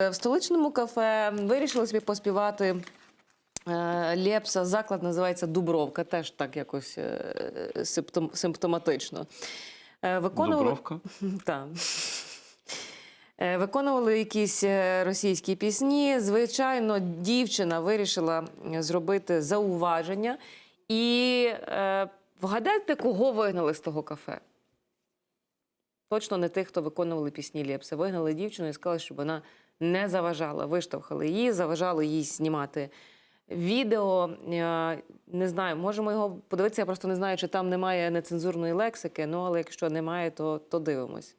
В столичному кафе вирішили собі поспівати е, Лепса. Заклад називається Дубровка, теж так якось е, симптом, симптоматично. Е, Виконували... Дубровка? Так. Е, Виконували якісь е, російські пісні. Звичайно, дівчина вирішила е, зробити зауваження. І е, вгадайте, кого вигнали з того кафе? Точно не тих, хто виконували пісні Лєпса. Вигнали дівчину і сказали, щоб вона не заважала. Виштовхали її, заважали їй знімати відео. Е, Не знаю, можемо його подивитися. Я просто не знаю, чи там немає нецензурної лексики. Ну, але якщо немає, то, то дивимось.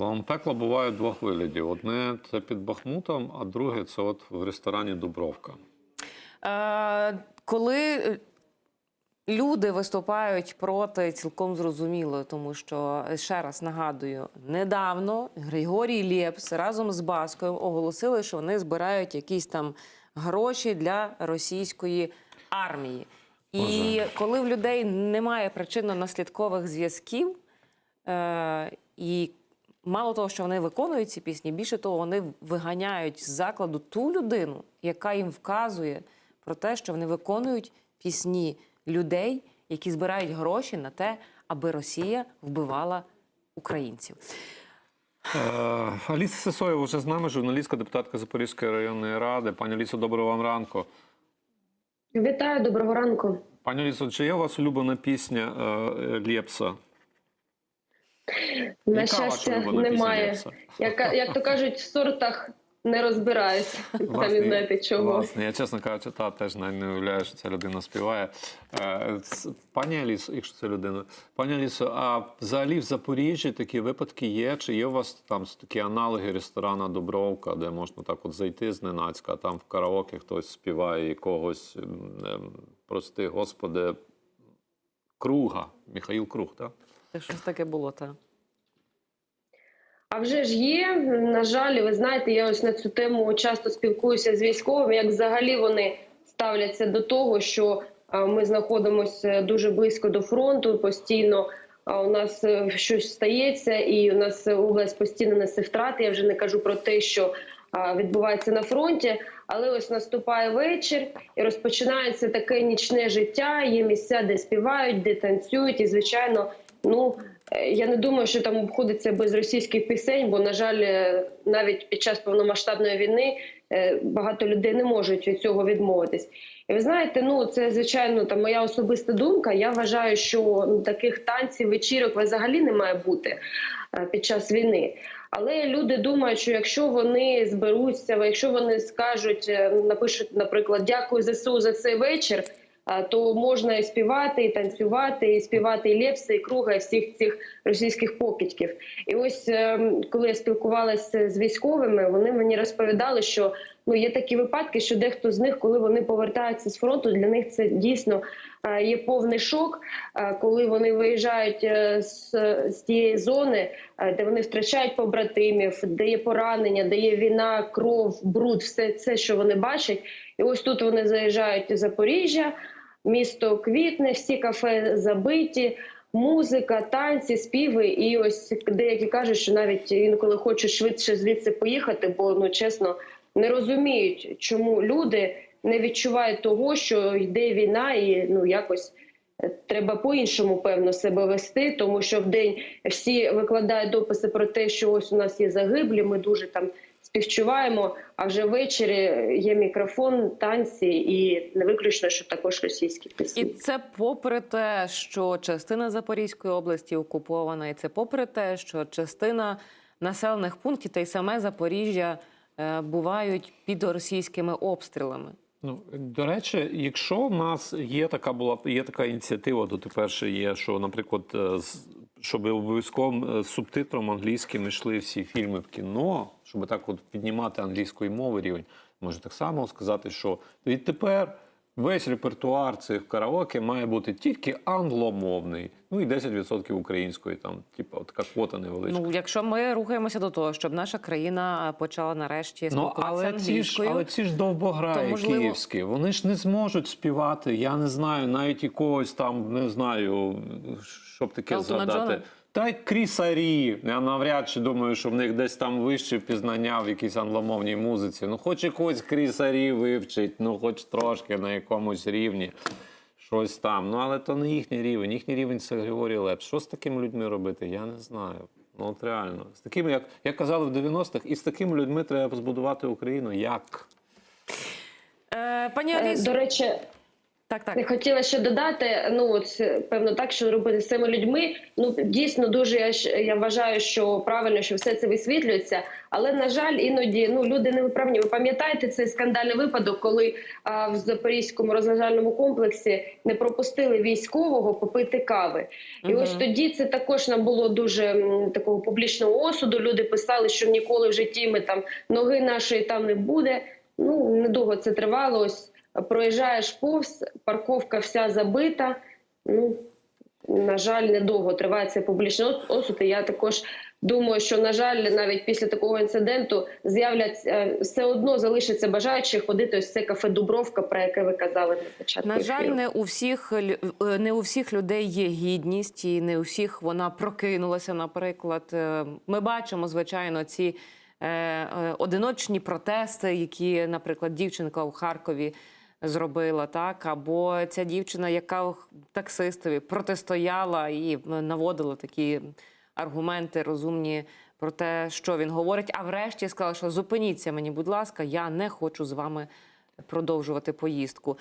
Словом, пекло буває двох виглядів. Одне це під Бахмутом, а друге це от в ресторані Дубровка. Е, коли е, люди виступають проти, цілком зрозуміло, тому що ще раз нагадую, недавно Григорій Лєпс разом з Баскою оголосили, що вони збирають якісь там гроші для російської армії. І Боже. коли в людей немає причинно-наслідкових зв'язків, е, і мало того, що вони виконують ці пісні, більше того, вони виганяють з закладу ту людину, яка їм вказує про те, що вони виконують пісні людей, які збирають гроші на те, аби Росія вбивала українців. Е, Аліса Сисоєва вже з нами, журналістка, депутатка Запорізької районної ради. Пані Алісо, доброго вам ранку. Вітаю, доброго ранку. Пані Алісо, чи є у вас улюблена пісня е, Лєпса? На щастя, немає. Як, як то кажуть, в сортах не розбираюсь. Самі знаєте чого. Власне, я чесно кажучи, та теж навіть не уявляю, що ця людина співає. Е, Пані Алісо, якщо це людина, пані Алісо, а взагалі в Запоріжжі такі випадки є? Чи є у вас там такі аналоги ресторана Добровка, де можна так от зайти зненацька, а там в караоке хтось співає якогось, ем, ем, прости господи, Круга, Михаїл Круг, так? Це щось таке було, так. А вже ж є. На жаль, ви знаєте, я ось на цю тему часто спілкуюся з військовими, як взагалі вони ставляться до того, що ми знаходимося дуже близько до фронту, постійно у нас е, щось стається, і у нас область постійно несе втрати. Я вже не кажу про те, що відбувається на фронті. Але ось наступає вечір і розпочинається таке нічне життя. Є місця, де співають, де танцюють, і звичайно, ну. Е, Я не думаю, що там обходиться без російських пісень, бо на жаль, е, навіть під час повномасштабної війни е, багато людей не можуть від цього відмовитись. І ви знаєте, ну це звичайно там моя особиста думка. Я вважаю, що ну, таких танців, вечірок взагалі не має бути під час війни. Але люди думають, що якщо вони зберуться, якщо вони скажуть, напишуть, наприклад, дякую ЗСУ за цей вечір. То можна і співати, і танцювати, і співати і Лепса, і круга, і всіх цих російських покидьків. І ось ем, коли я спілкувалася з військовими, вони мені розповідали, що ну є такі випадки, що дехто з них, коли вони повертаються з фронту, для них це дійсно е, є повний шок, е, коли вони виїжджають е, з, з тієї зони, де вони втрачають побратимів, де є поранення, де є війна, кров, бруд, все це, що вони бачать. І ось тут вони заїжджають у Запоріжжя, місто квітне, всі кафе забиті. Музика, танці, співи, і ось деякі кажуть, що навіть інколи хочуть швидше звідси поїхати, бо ну чесно не розуміють, чому люди не відчувають того, що йде війна, і ну якось треба по-іншому певно себе вести, тому що в день всі викладають дописи про те, що ось у нас є загиблі. Ми дуже там співчуваємо. А вже ввечері є мікрофон, танці, і не виключно, що також російські І пісні. це попри те, що частина Запорізької області окупована, і це попри те, що частина населених пунктів та й саме Запоріжжя е, бувають під російськими обстрілами. Ну, до речі, якщо в нас є така була є така ініціатива, то тепер ще є, що, наприклад, е, щоб обов'язково е, з субтитром англійським йшли всі фільми в кіно, щоб так от піднімати англійської мови рівень. може так само сказати, що відтепер весь репертуар цих караоке має бути тільки англомовний, ну і 10% української, там, типу, така квота невеличка. Ну, якщо ми рухаємося до того, щоб наша країна почала нарешті Ну, спілкуватися але ці, ж, але ці ж довбограї то, можливо- київські, вони ж не зможуть співати, я не знаю, навіть якогось там, не знаю, щоб таке Елтона згадати. Джона? Та й крісарі. Я навряд чи думаю, що в них десь там вище пізнання в якійсь англомовній музиці. Ну, хоч якось крісарі вивчить, ну хоч трошки на якомусь рівні. Щось там. Ну, але то не їхній рівень. Їхній рівень це Григорій Лепс. Що з такими людьми робити? Я не знаю. Ну, от реально. З такими, як, як казали в 90-х, і з такими людьми треба збудувати Україну. Як? Е, пані Е, Алісо, До речі, так, так. Я хотіла ще додати, ну от певно, так що робити з цими людьми. Ну дійсно дуже я я вважаю, що правильно, що все це висвітлюється. Але на жаль, іноді ну люди не виправні. Ви пам'ятаєте цей скандальний випадок, коли а, в Запорізькому розважальному комплексі не пропустили військового попити кави. І Мгм. ось тоді це також нам було дуже м, такого публічного осуду. Люди писали, що ніколи в житті ми там ноги нашої там не буде. Ну недовго це тривало. Ось проїжджаєш повз, парковка вся забита. Ну на жаль, недовго триває цей публічний осуд. І я також думаю, що на жаль, навіть після такого інциденту з'являться е, все одно залишиться бажаючі ходити ось це кафе Дубровка, про яке ви казали на початку. На жаль, не у всіх е, не у всіх людей є гідність, і не у всіх вона прокинулася. Наприклад, Е, ми бачимо звичайно ці одиночні протести, які, наприклад, дівчинка у Харкові зробила, так або ця дівчина, яка таксистові протистояла і е, наводила такі аргументи розумні про те, що він говорить. А врешті сказала, що зупиніться мені, будь ласка, я не хочу з вами продовжувати поїздку.